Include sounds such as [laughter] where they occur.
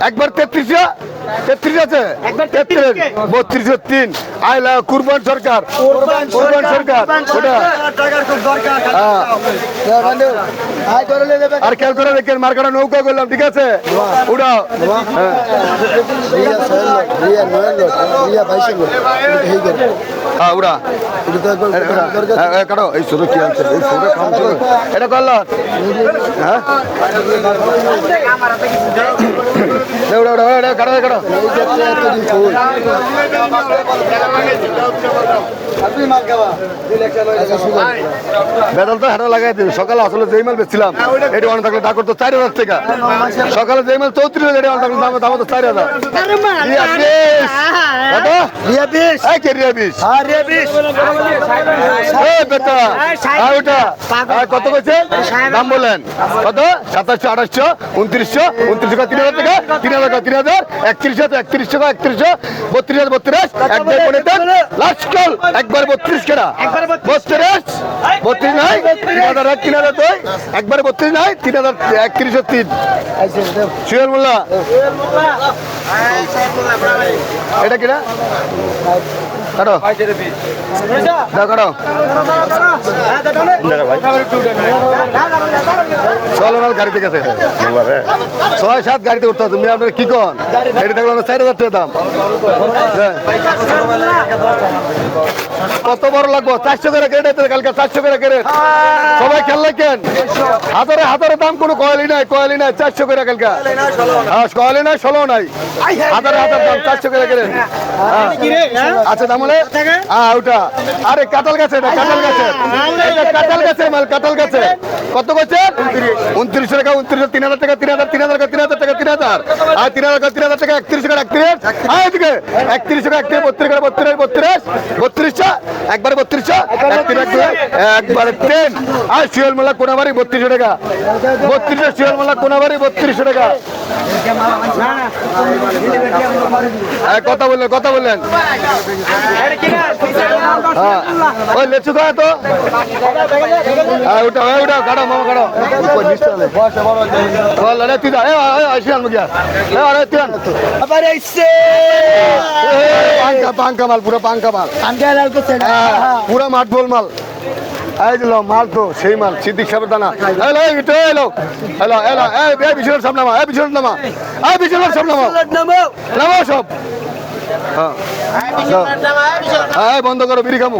একবার তেত্রিশে তেত্রিশ আছে? একবার তেত্রিশ 33 কে? তিন। আইলা কুরবান সরকার। কুরবান সরকার ওটা। আর খেয়াল করে দেখেন মার্কাটা নৌকা করলাম ঠিক আছে? উড়াও। হ্যাঁ। করে। হ্যাঁ উড়া। উড়া। হ্যাঁ, কাটো। এই কি আনছে? এই এটা করল হ্যাঁ? [coughs] উড়া উড়া উড়া কাটো। বেদল তো হেটা লাগাই দিবি সকালে আসলে যেই মাল বেচছিলাম এটি অনেক থাকলে তা করতো চার হাজার টাকা। সকালে যেই মাল চৌত্রিশ হাজার দাম তো চার হাজার। এই কে হ্যাঁ রিয়া এই বেটা আর ওটা? কত কইছে? দাম বলেন। কত? সাতাশশো আঠাশশো উনত্রিশশো উনত্রিশশো তিন হাজার টাকা তিন হাজার টাকা তিন হাজার একত্রিশশো টাকা একত্রিশশো বত্রিশ হাজার বত্রিশ। একবার করে দেন লাস্ট কল একবার বত্রিশ কেনা। বত্রিশ বত্রিশ নাই তিন হাজার এক তিন হাজার দুই একবারে বত্রিশ নাই তিন হাজার একত্রিশশো তিন সুয়েল মোল্লা এটা কিনা কাটো কাটো চলো মাল গাড়িতে গেছে ছয় সাত গাড়িতে উঠতে তুমি আপনার কি কন? গাড়ি থাকলে আমরা চার হাজার টাকা দাম। হ্যাঁ। কত বড় লাগবো? চারশো করে কেটে কালকে চারশো করে কেটে সবাই খেললে কেন হাজারে হাজারে দাম কোনো কয়েলি নাই কয়েলি নাই চারশো করে কালকে। হ্যাঁ কয়েলি নাই ষোলো নাই। হাজারে হাজার দাম চারশো করে কেটে আচ্ছা দাম হলে হ্যাঁ ওটা। আরে কাঁঠাল গাছে এটা কাঁঠাল গাছে এটা কাঁঠাল গাছে মাল কাঁঠাল গাছে কত করছে উনত্রিশশো টাকা উনত্রিশশো তিন হাজার টাকা, তিন হাজার তিন হাজার তিন হাজার টাকা, তিন হাজার। আর তিন হাজার তিন হাজার টাকা, একত্রিশ টাকা, একত্রিশ। হ্যাঁ এদিকে, একত্রিশ টাকা, একত্রিশ, বত্রিশ টাকা, বত্রিশ বত্রিশ। বত্রিশশো একবারে একত্রিশ, একবারে তিন। আর শিয়াল মোল্লা কোনাবাড়ি বত্রিশশো টাকা। বত্রিশশো শিয়াল মোল্লা কোনাবাড়ি বত্রিশশো টাকা। কথা বললেন কথা বললেন। ওই লেচু খায় তো। হ্যাঁ ওই কাটো মামা কাটো। তুই যা আসিয়ান আরে তুই আবার পাঙ্কা পাঙ্কা মাল পুরো পাঙ্কা মাল। পুরো মাঠ বল মাল। মাল তো সেই মাল সিদ্দিক দানা। এটা এলো এলো এই নামা এই নামা। এই নামা। নামা সব। হ্যাঁ। হ্যাঁ বন্ধ করো বিড়ি খামু।